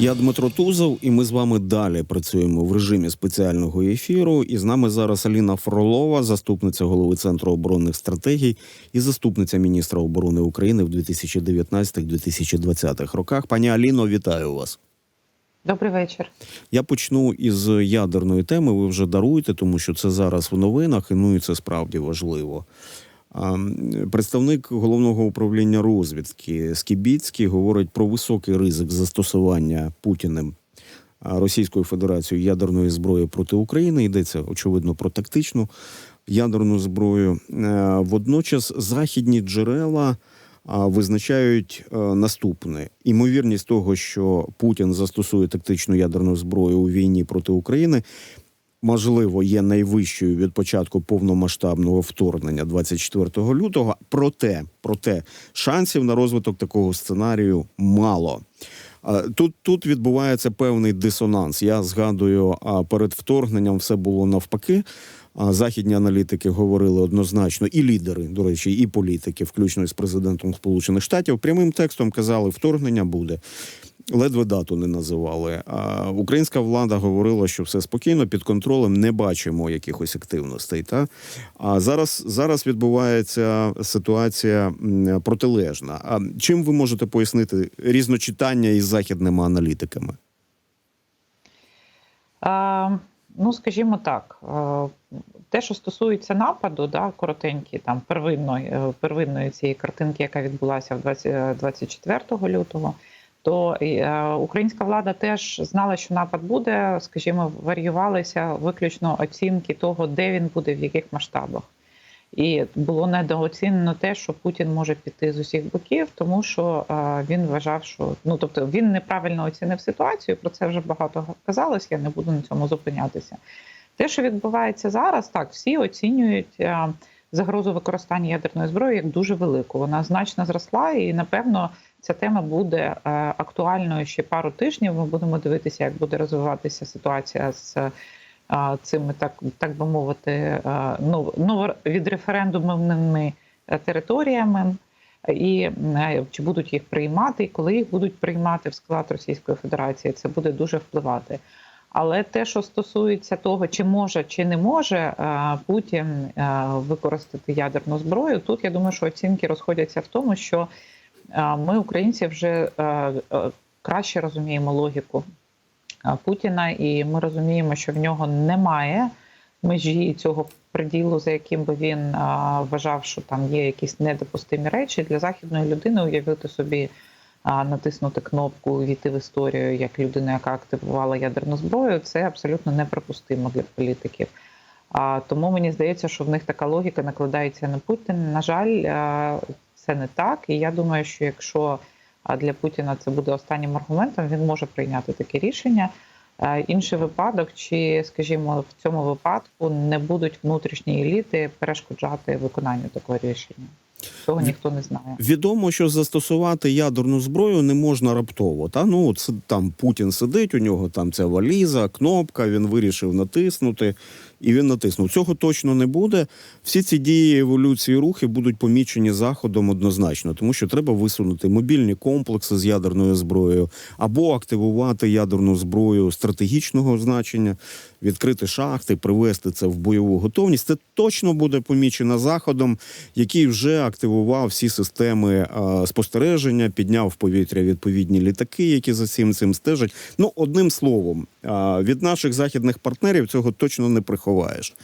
Я Дмитро Тузов, і ми з вами далі працюємо в режимі спеціального ефіру. І з нами зараз Аліна Фролова, заступниця голови центру оборонних стратегій і заступниця міністра оборони України в 2019-2020 роках. Пані Аліно, вітаю вас. Добрий вечір. Я почну із ядерної теми. Ви вже даруєте, тому що це зараз в новинах, і ну і це справді важливо. Представник головного управління розвідки Скібіцький говорить про високий ризик застосування Путіним Російською Федерацією ядерної зброї проти України. Йдеться очевидно про тактичну ядерну зброю. Е, Водночас західні джерела визначають е, наступне: імовірність того, що Путін застосує тактичну ядерну зброю у війні проти України. Можливо, є найвищою від початку повномасштабного вторгнення 24 лютого. Проте, проте шансів на розвиток такого сценарію мало. Тут, тут відбувається певний дисонанс. Я згадую, перед вторгненням все було навпаки. Західні аналітики говорили однозначно, і лідери, до речі, і політики, включно з президентом Сполучених Штатів, прямим текстом казали, вторгнення буде. Ледве дату не називали. А українська влада говорила, що все спокійно під контролем, не бачимо якихось активностей. Та а зараз, зараз відбувається ситуація протилежна. А чим ви можете пояснити різночитання із західними аналітиками? А, ну, скажімо так, е, те, що стосується нападу, да, коротенькі, там первинної, е, первинної цієї картинки, яка відбулася в 20, 24 лютого, то е, українська влада теж знала, що напад буде, скажімо, варіювалися виключно оцінки того, де він буде, в яких масштабах. І було недооцінено те, що Путін може піти з усіх боків, тому що е, він вважав, що ну тобто він неправильно оцінив ситуацію. Про це вже багато казалось. Я не буду на цьому зупинятися. Те, що відбувається зараз, так всі оцінюють е, загрозу використання ядерної зброї як дуже велику. Вона значно зросла, і напевно ця тема буде е, актуальною ще пару тижнів. Ми будемо дивитися, як буде розвиватися ситуація з цими, так так би мовити, ну, ну, від референдумними територіями, і е, чи будуть їх приймати, і коли їх будуть приймати в склад Російської Федерації, це буде дуже впливати. Але те, що стосується того, чи може чи не може е, Путін е, використати ядерну зброю, тут я думаю, що оцінки розходяться в тому, що е, ми, українці, вже е, е, краще розуміємо логіку е, Путіна, і ми розуміємо, що в нього немає межі цього приділу, за яким би він вважав, що там є якісь недопустимі речі для західної людини. Уявити собі натиснути кнопку Війти в історію як людина, яка активувала ядерну зброю, це абсолютно неприпустимо для політиків. Тому мені здається, що в них така логіка накладається на Путін. На жаль, це не так. І я думаю, що якщо для Путіна це буде останнім аргументом, він може прийняти таке рішення. Інший випадок, чи, скажімо, в цьому випадку не будуть внутрішні еліти перешкоджати виконанню такого рішення. Цього ніхто не знає. Відомо, що застосувати ядерну зброю не можна раптово. Та ну от там Путін сидить, у нього там ця валіза, кнопка. Він вирішив натиснути, і він натиснув. Цього точно не буде. Всі ці дії еволюції рухи будуть помічені заходом однозначно, тому що треба висунути мобільні комплекси з ядерною зброєю або активувати ядерну зброю стратегічного значення, відкрити шахти, привести це в бойову готовність. Це точно буде помічено заходом, який вже активував всі системи спостереження, підняв в повітря відповідні літаки, які за цим цим стежать. Ну, одним словом, від наших західних партнерів цього точно не приховаєш.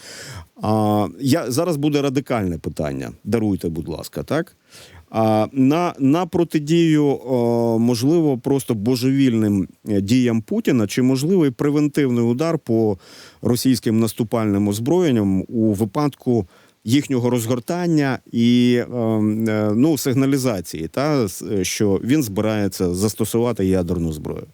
А, я зараз буде радикальне питання. Даруйте, будь ласка, так. На, на протидію, можливо, просто божевільним е, діям Путіна, чи можливий превентивний удар по російським наступальним озброєнням у випадку їхнього розгортання і е, е, ну, сигналізації, та що він збирається застосувати ядерну зброю?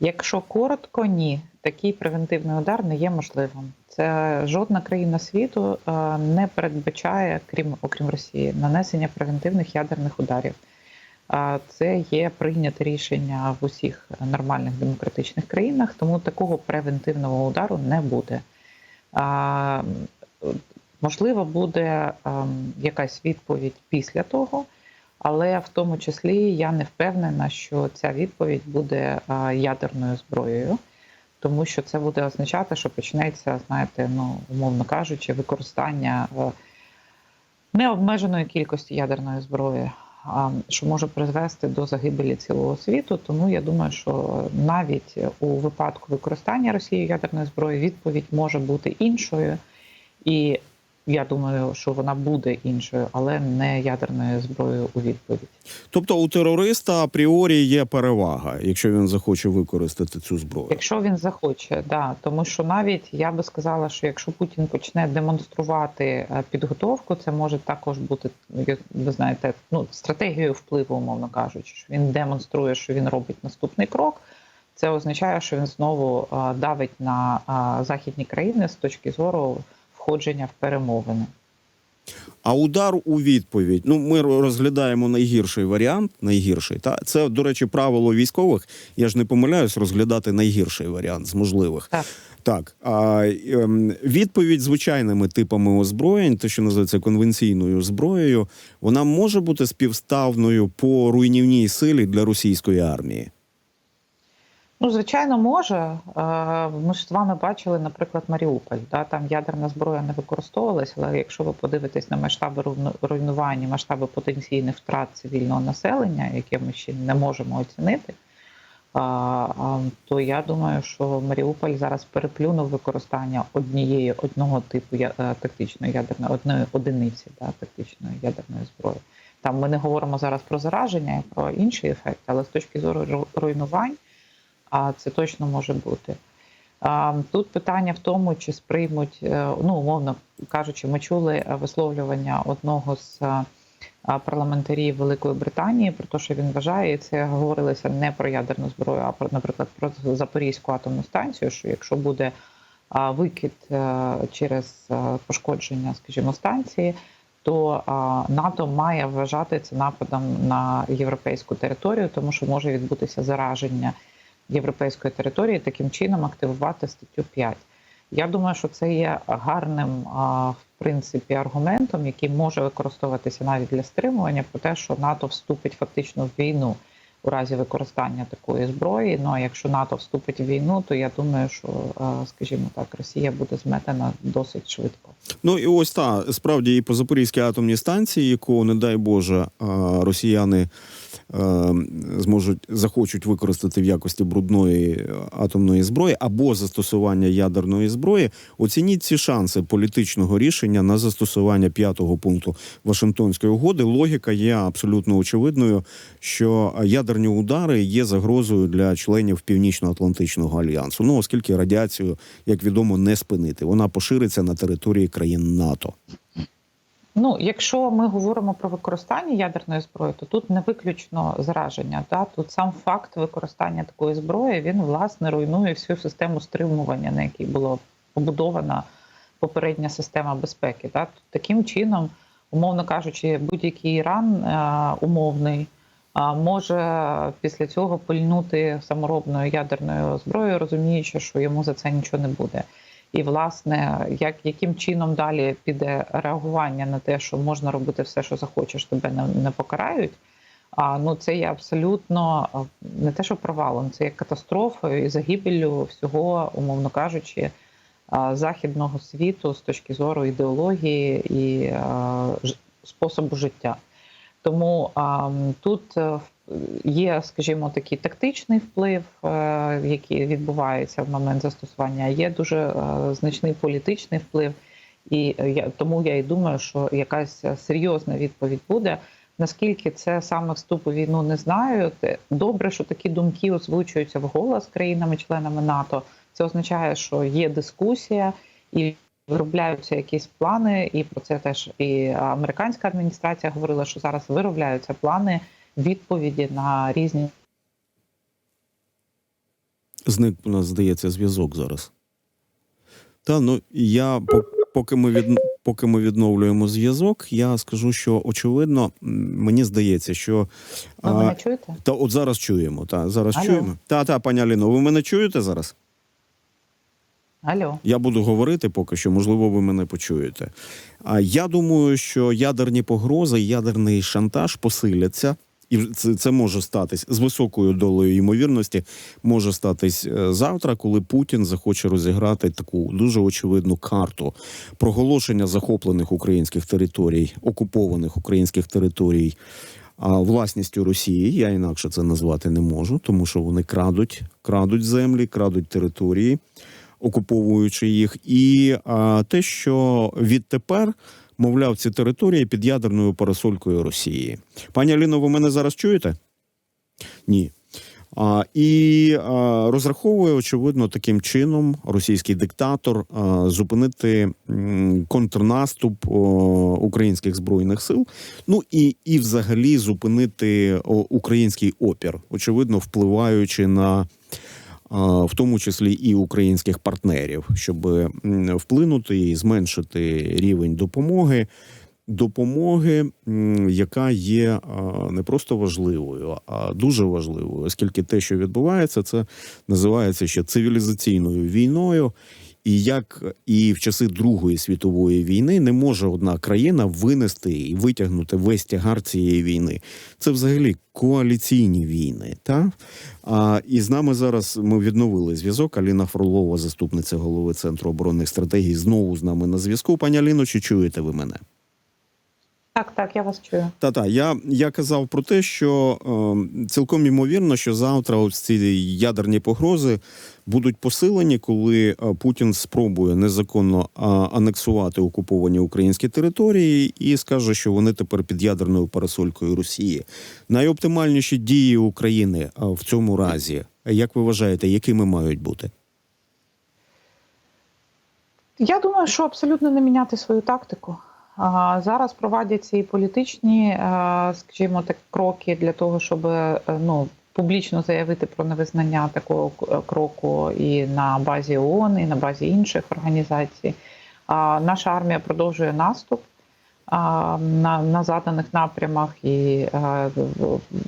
Якщо коротко, ні, такий превентивний удар не є можливим. Це жодна країна світу е, не передбачає, крім окрім Росії, нанесення превентивних ядерних ударів. Це є прийняте рішення в усіх нормальних демократичних країнах, тому такого превентивного удару не буде. Можливо, буде ем, якась відповідь після того, Але в тому числі я не впевнена, що ця відповідь буде ядерною зброєю, тому що це буде означати, що почнеться, знаєте, ну умовно кажучи, використання е, необмеженої кількості ядерної зброї, що може призвести до загибелі цілого світу. Тому я думаю, що навіть у випадку використання Росією ядерної зброї відповідь може бути іншою, і я думаю, що вона буде іншою, але не ядерною зброєю у відповідь. Тобто у терориста апріорі є перевага, якщо він захоче використати цю зброю. Якщо він захоче, да тому що навіть я би сказала, що якщо Путін почне демонструвати е, підготовку, це може також бути ви знаєте, ну стратегією впливу, умовно кажучи, що він демонструє, що він робить наступний крок. Це означає, що він знову е, давить на е, західні країни з точки зору входження в перемовини. А удар у відповідь. Ну, ми розглядаємо найгірший варіант. Найгірший. Та це, до речі, правило військових. Я ж не помиляюсь розглядати найгірший варіант з можливих. Так. Так, а ем, відповідь звичайними типами озброєнь, те, що називається конвенційною зброєю, вона може бути співставною по руйнівній силі для російської армії. Ну, звичайно, може. Е, Ми ж з вами бачили, наприклад, Маріуполь. Да? Там ядерна зброя не використовувалася, але якщо ви подивитесь на масштаби руйну- руйнування, масштаби потенційних втрат цивільного населення, які ми ще не можемо оцінити, то я думаю, що Маріуполь зараз переплюнув використання однієї одного типу е, тактичної ядерної одної одиниці да, тактичної ядерної зброї. Там ми не говоримо зараз про зараження про інший ефект, але з точки зору ру- руйнувань, а це точно може бути. Тут питання в тому, чи сприймуть, е, ну умовно кажучи, ми чули е, висловлювання одного з е, парламентарів Великої Британії про те, що він вважає, і це говорилося не про ядерну зброю, а про, наприклад, про Запорізьку атомну станцію. Що якщо буде викид через пошкодження, скажімо, станції, то НАТО має вважати це нападом на європейську територію, тому що може відбутися зараження європейської території, таким чином активувати статтю 5. Я думаю, що це є гарним в принципі аргументом, який може використовуватися навіть для стримування, про те, що НАТО вступить фактично в війну у разі використання такої зброї. Ну а якщо НАТО вступить в війну, то я думаю, що скажімо так, Росія буде зметена досить швидко. Ну і ось та справді і по Запорізькій атомній станції, яку, не дай Боже, росіяни е, зможуть захочуть використати в якості брудної е, атомної зброї або застосування ядерної зброї. Оцініть ці шанси політичного рішення на застосування п'ятого пункту Вашингтонської угоди. Логіка є абсолютно очевидною, що ядерні удари є загрозою для членів Північно-Атлантичного альянсу. Ну оскільки радіацію, як відомо, не спинити, вона пошириться на території країн НАТО. Ну, якщо ми говоримо про використання ядерної зброї, то тут не виключно зараження. Да? Тут сам факт використання такої зброї він власне руйнує всю систему стримування, на якій була побудована попередня система безпеки. Да? Таким чином, умовно кажучи, будь-який Іран е, умовний. Може після цього пильнути саморобною ядерною зброєю, розуміючи, що йому за це нічого не буде. І, власне, як яким чином далі піде реагування на те, що можна робити все, що захочеш, тебе не, не покарають. А ну це є абсолютно не те, що провалом, це є катастрофою і загибелью всього, умовно кажучи, західного світу з точки зору ідеології і способу життя. Тому а, тут е, є, скажімо, такий тактичний вплив, е, який відбувається в момент застосування, є дуже е, значний політичний вплив. І я тому я і думаю, що якась серйозна відповідь буде. Наскільки це саме вступ у війну, не знаю. Добре, що такі думки озвучуються вголос країнами-членами НАТО. Це означає, що є дискусія і виробляються якісь плани. І про це теж і американська адміністрація говорила, що зараз виробляються плани відповіді на різні Зник у нас здається зв'язок зараз. Та ну я поки ми від поки ми відновлюємо зв'язок, я скажу, що очевидно, мені здається, що Ви а, мене чуєте? та от зараз чуємо. Та зараз Алло. чуємо. Та та пані Аліно, ви мене чуєте зараз? Алло. Я буду говорити поки що, можливо, ви мене почуєте. А я думаю, що ядерні погрози, ядерний шантаж посиляться. І це, це може статись з високою долею ймовірності, може статись е, завтра, коли Путін захоче розіграти таку дуже очевидну карту проголошення захоплених українських територій, окупованих українських територій а, власністю Росії. Я інакше це назвати не можу, тому що вони крадуть, крадуть землі, крадуть території окуповуючи їх, і а, те, що відтепер, мовляв, ці території під ядерною парасолькою Росії. Пані Аліно, ви мене зараз чуєте? Ні. А, і а, розраховує, очевидно, таким чином російський диктатор а, зупинити контрнаступ о, українських збройних сил. Ну і, і взагалі зупинити о, український опір, очевидно, впливаючи на в тому числі і українських партнерів, щоб вплинути і зменшити рівень допомоги. Допомоги, яка є не просто важливою, а дуже важливою, оскільки те, що відбувається, це називається ще цивілізаційною війною. І як і в часи Другої світової війни не може одна країна винести і витягнути весь тягар цієї війни. Це взагалі коаліційні війни. Та? А, і з нами зараз ми відновили зв'язок. Аліна Фролова, заступниця голови Центру оборонних стратегій, знову з нами на зв'язку. Пані Аліно, чи чуєте ви мене? Так, так, я вас чую. Та та я, я казав про те, що е, цілком ймовірно, що завтра ось ці ядерні погрози будуть посилені, коли е, Путін спробує незаконно анексувати окуповані українські території і скаже, що вони тепер під ядерною парасолькою Росії. Найоптимальніші дії України е, в цьому разі, як ви вважаєте, якими мають бути? Я думаю, що абсолютно не міняти свою тактику. А, Зараз проводяться і політичні, е, скажімо так, кроки для того, щоб е, ну, публічно заявити про невизнання такого кроку і на базі ООН, і на базі інших організацій. А Наша армія продовжує наступ а, на, на заданих напрямах і е,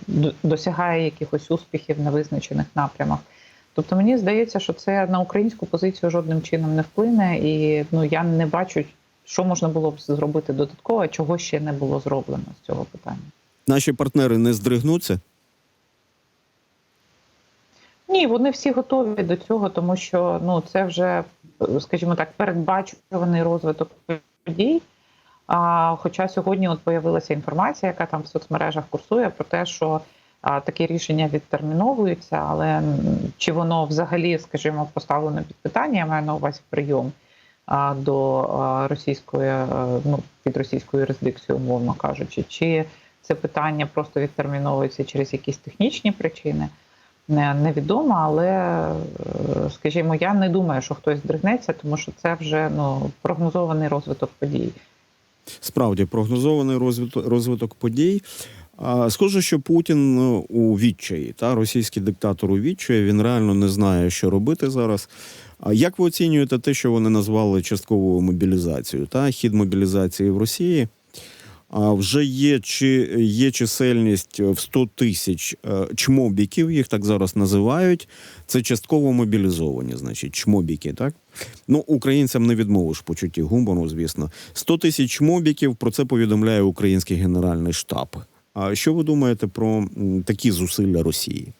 д- досягає якихось успіхів на визначених напрямах. Тобто мені здається, що це на українську позицію жодним чином не вплине, і ну я не бачу, що можна було б зробити додатково, чого ще не було зроблено з цього питання. Наші партнери не здригнуться? Ні, вони всі готові до цього, тому що ну це вже, скажімо так, передбачуваний розвиток подій. А, хоча сьогодні от появилася інформація, яка там в соцмережах курсує про те, що а, такі рішення відтерміновуються, але чи воно взагалі, скажімо, поставлено під питання, я маю на увазі прийом до російської, ну під російською юрисдикцією, умовно кажучи, чи це питання просто відтерміновується через якісь технічні причини. Невідомо, але е, скажімо, я не думаю, що хтось здригнеться, тому що це вже ну прогнозований розвиток подій. Справді прогнозований розвиток, розвиток подій. Схоже, що Путін ну, у відчаї, та російський диктатор у відчаї, він реально не знає, що робити зараз. А як ви оцінюєте те, що вони назвали частковою мобілізацією? Та хід мобілізації в Росії? А вже є чи є чисельність в 100 тисяч е, чмобіків, їх так зараз називають. Це частково мобілізовані, значить, чмобіки, так? Ну, українцям не відмовиш почутті гумору, звісно. 100 тисяч чмобіків про це повідомляє український генеральний штаб. А що ви думаєте про такі зусилля Росії?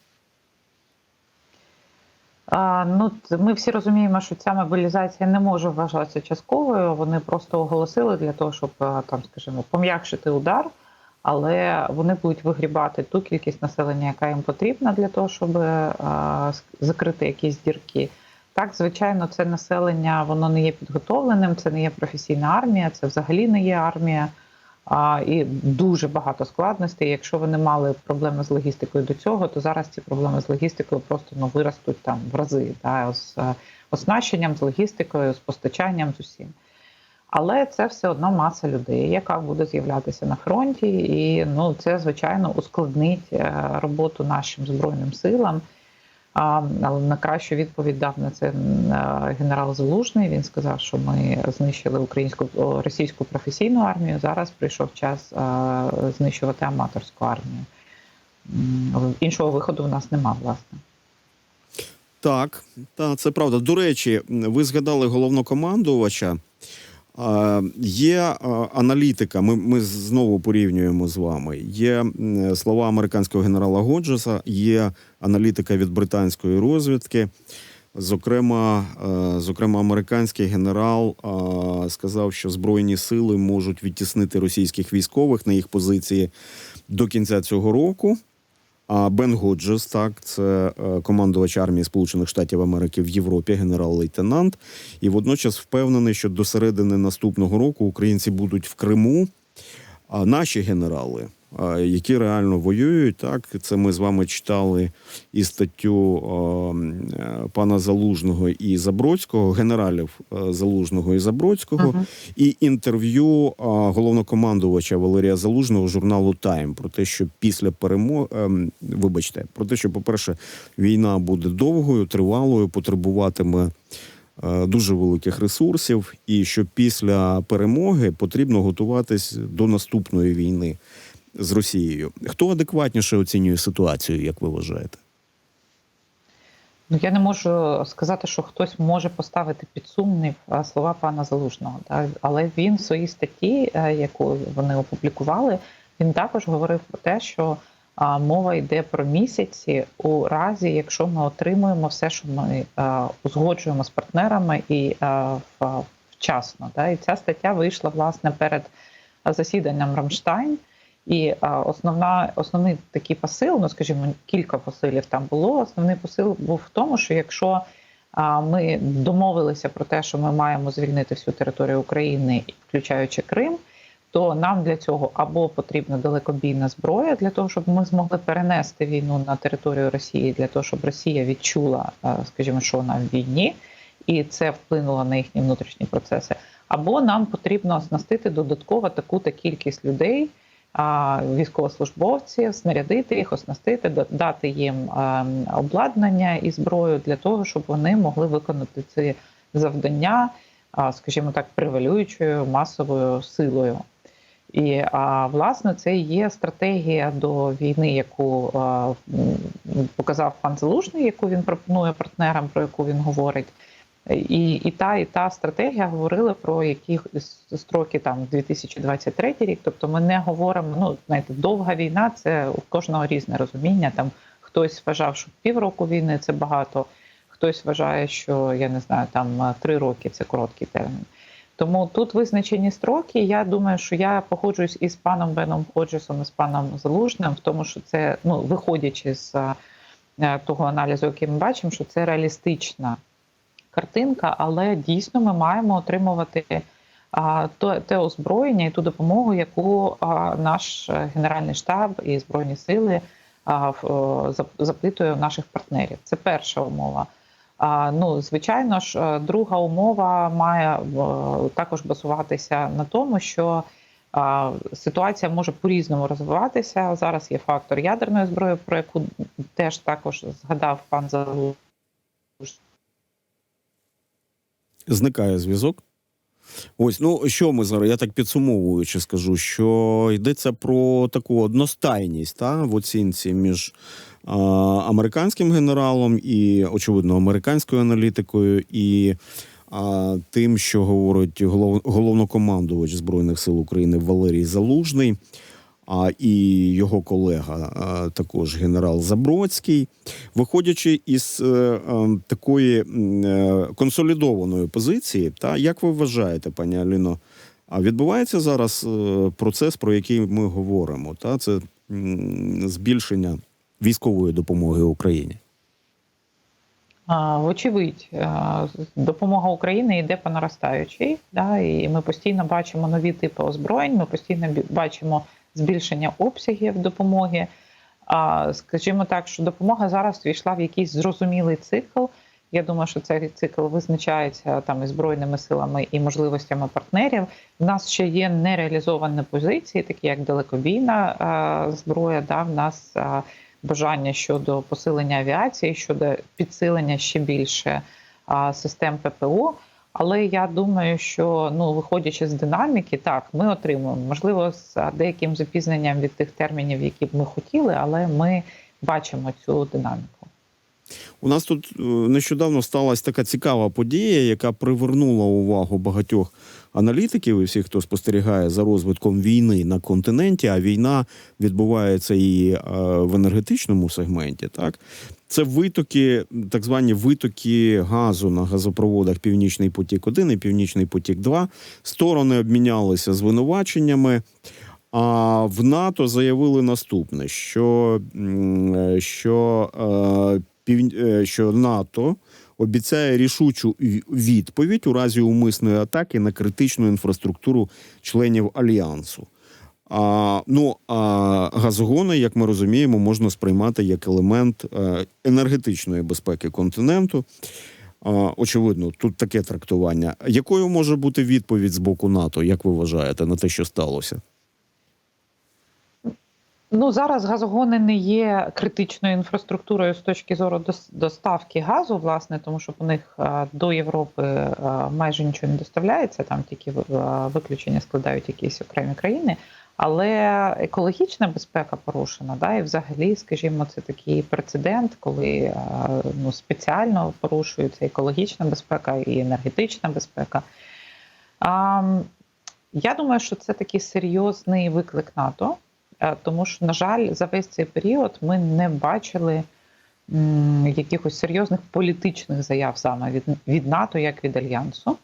Ну, ми всі розуміємо, що ця мобілізація не може вважатися частковою. Вони просто оголосили для того, щоб там, скажімо, пом'якшити удар, але вони будуть вигрібати ту кількість населення, яка їм потрібна для того, щоб а, закрити якісь дірки. Так, звичайно, це населення воно не є підготовленим, це не є професійна армія, це взагалі не є армія. А, і дуже багато складностей. Якщо вони мали проблеми з логістикою до цього, то зараз ці проблеми з логістикою просто ну, виростуть там в рази та, з е, оснащенням, з логістикою, з постачанням, з усім. Але це все одно маса людей, яка буде з'являтися на фронті, і ну, це, звичайно, ускладнить е, роботу нашим збройним силам. Але на кращу відповідь дав на це е, генерал Залужний. Він сказав, що ми знищили українську російську професійну армію. Зараз прийшов час е, знищувати аматорську армію. Іншого виходу в нас нема, власне. Так, так, це правда. До речі, ви згадали головнокомандувача. Є аналітика. Ми, ми знову порівнюємо з вами. Є слова американського генерала Годжеса, є аналітика від британської розвідки. Зокрема, зокрема, американський генерал сказав, що збройні сили можуть відтіснити російських військових на їх позиції до кінця цього року. А Бен Годжес, так, це е, командувач армії Сполучених Штатів Америки в Європі, генерал-лейтенант, і водночас впевнений, що до середини наступного року українці будуть в Криму. А наші генерали, які реально воюють, так це ми з вами читали і статтю е, пана Залужного і Забродського, генералів е, Залужного і Забродського, Мгм. і інтерв'ю головнокомандувача Валерія Залужного журналу Тайм про те, що після перемоги, вибачте, про те, що, по-перше, війна буде довгою, тривалою, потребуватиме е, дуже великих ресурсів, і що після перемоги потрібно готуватись до наступної війни з Росією. Хто адекватніше оцінює ситуацію, як ви вважаєте? Ну, я не можу сказати, що хтось може поставити під сумнів слова пана Залужного, да? але він в своїй статті, е, яку вони опублікували, він також говорив про те, що мова йде про місяці у разі, якщо ми отримуємо все, що ми узгоджуємо з партнерами і в- вчасно. Да? І ця стаття вийшла власне перед засіданням Рамштайн. І основна, основний такий посил, ну скажімо, кілька посилів там було. Основний посил був в тому, що якщо ми домовилися про те, що ми маємо звільнити всю територію України, включаючи Крим, то нам для цього або потрібна далекобійна зброя для того, щоб ми змогли перенести війну на територію Росії, для того, щоб Росія відчула, скажімо, що вона в війні, і це вплинуло на їхні внутрішні процеси. Або нам потрібно оснастити додатково таку-то кількість людей військовослужбовців, снарядити їх, оснастити, дати їм обладнання і зброю для того, щоб вони могли виконати ці завдання, скажімо так, превалюючою масовою силою. І а, власне це є стратегія до війни, яку показав пан Залужний, яку він пропонує партнерам, про яку він говорить. І, і та, і та стратегія говорили про які строки там 2023 рік. Тобто ми не говоримо. Ну знаєте, довга війна це у кожного різне розуміння. Там хтось вважав, що півроку війни це багато, хтось вважає, що я не знаю, там три роки це короткий термін. Тому тут визначені строки. Я думаю, що я погоджуюсь із паном Беном Ходжесом, і з паном Залужним, в тому, що це ну виходячи з е, того аналізу, який ми бачимо, що це реалістична картинка, але дійсно ми маємо отримувати те озброєння і ту допомогу, яку наш е, генеральний штаб і збройні сили запитує у наших партнерів. Це перша умова. Ну, звичайно ж, е, друга умова має е, також базуватися на тому, що ситуація може по-різному розвиватися. Зараз є фактор ядерної зброї, про яку теж також згадав пан Залужний. Зникає зв'язок. Ось, ну що ми зараз, я так підсумовуючи скажу, що йдеться про таку одностайність та, в оцінці між а, американським генералом і, очевидно, американською аналітикою, і а, тим, що говорить голов, головнокомандувач Збройних сил України Валерій Залужний, а і його колега, також генерал Забродський, виходячи із е, е, такої е, консолідованої позиції, та як ви вважаєте, пані Аліно, а відбувається зараз е, процес, про який ми говоримо? Та це збільшення військової допомоги Україні? Вочевидь, допомога України йде по наростаючій, да, і ми постійно бачимо нові типи озброєнь, ми постійно бачимо збільшення обсягів допомоги. Скажімо так, що допомога зараз війшла в якийсь зрозумілий цикл. Я думаю, що цей цикл визначається там і збройними силами і можливостями партнерів. У нас ще є нереалізовані позиції, такі як далекобійна зброя. Да, в нас бажання щодо посилення авіації, щодо підсилення ще більше систем ППО. Але я думаю, що ну виходячи з динаміки, так ми отримуємо можливо з деяким запізненням від тих термінів, які б ми хотіли, але ми бачимо цю динаміку. У нас тут е, нещодавно сталася така цікава подія, яка привернула увагу багатьох аналітиків і всіх, хто спостерігає за розвитком війни на континенті. А війна відбувається і е, в енергетичному сегменті. Так, це витоки, так звані витоки газу на газопроводах Північний потік 1 і Північний потік 2 Сторони обмінялися звинуваченнями. А в НАТО заявили наступне: що, е, що, що НАТО обіцяє рішучу відповідь у разі умисної атаки на критичну інфраструктуру членів альянсу. А, ну а газогони, як ми розуміємо, можна сприймати як елемент е, енергетичної безпеки континенту. Очевидно, тут таке трактування. Якою може бути відповідь з боку НАТО, як ви вважаєте, на те, що сталося? Ну зараз газогони не є критичною інфраструктурою з точки зору доставки газу, власне, тому що по них е, до Європи е, майже нічого не доставляється, там тільки е, виключення складають якісь окремі країни. Але екологічна безпека порушена, да, і взагалі, скажімо, це такий прецедент, коли ну, спеціально порушується екологічна безпека і енергетична безпека. А, я думаю, що це такий серйозний виклик НАТО. Е, Тому що, на жаль, за весь цей період ми не бачили якихось серйозних політичних заяв саме від, від НАТО, як від альянсу.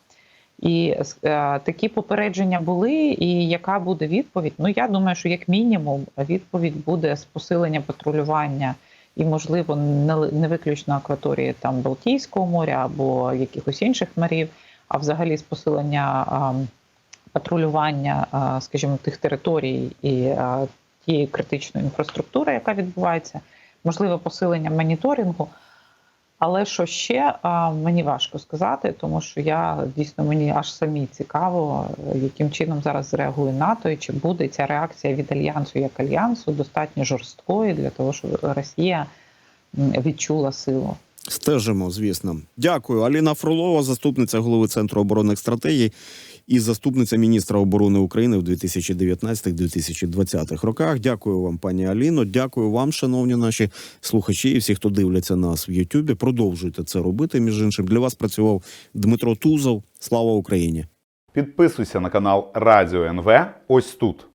І е, такі попередження були. І яка буде відповідь? Ну я думаю, що як мінімум відповідь буде з посилення патрулювання і, можливо, не, не виключно акваторії там Балтійського моря або якихось інших морів, а взагалі з посилення а, патрулювання, скажімо, тих територій і тієї критичної інфраструктури, яка відбувається, можливо, посилення моніторингу. Але що ще мені важко сказати, тому що я дійсно мені аж самі цікаво, яким чином зараз зреагує НАТО, і чи буде ця реакція від альянсу як альянсу достатньо жорсткою для того, щоб Росія відчула силу. Стежимо, звісно. Дякую. Аліна Фролова, заступниця голови Центру оборонних стратегій і заступниця міністра оборони України в 2019-2020 роках. Дякую вам, пані Аліно. Дякую вам, шановні наші слухачі і всі, хто дивляться нас в Ютубі. Продовжуйте це робити. Між іншим, для вас працював Дмитро Тузов. Слава Україні! Підписуйся на канал Радіо НВ ось тут.